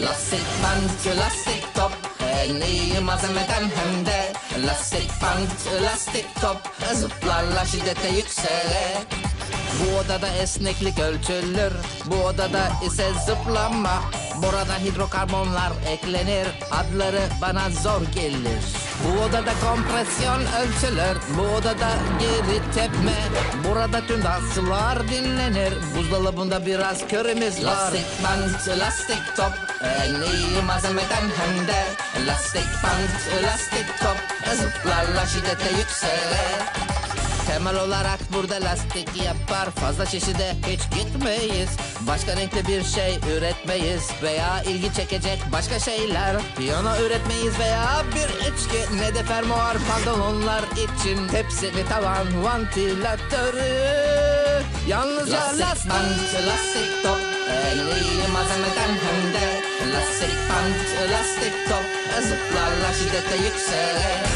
Lastik bant, lastik top. En iyi malzemeden hem de Lastik bant, lastik top. Zıplarla şiddete yüksele Bu odada esneklik ölçülür. Bu odada ise zıplama Burada hidrokarbonlar eklenir. Adları bana zor gelir. Bu odada kompresyon ölçülür. Bu odada geri tepme. Burada tüm dansçılar dinlenir. Buzdolabında biraz körümüz var. Lastik bant, lastik top. En iyi malzemeden hem de. Lastik bant, lastik top. Zıplarla şiddete yüksele Temel olarak burada lastik yapar. Fazla çeşide hiç gitmeyiz. Başka renkte bir şey üretmeyiz Veya ilgi çekecek başka şeyler. Piyano üretmeyiz veya bir içki. Ne de fermuar pantolonlar için. Tepsili tavan vantilatörü. Yalnızca lastik Lastik bant, lastik. top. İyi malzemeden hem de. Lastik bant, lastik top. Zıplarla şiddete yüksele